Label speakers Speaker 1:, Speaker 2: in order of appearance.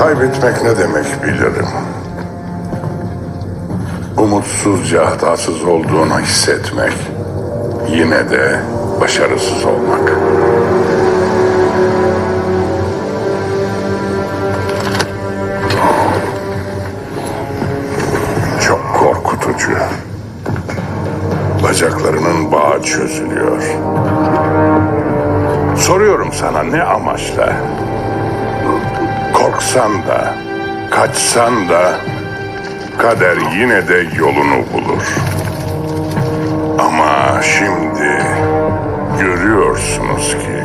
Speaker 1: Kaybetmek ne demek bilirim. Umutsuzca hatasız olduğunu hissetmek. Yine de başarısız olmak. Çok korkutucu. Bacaklarının bağı çözülüyor. Soruyorum sana ne amaçla? Korksan da, kaçsan da kader yine de yolunu bulur. Ama şimdi görüyorsunuz ki.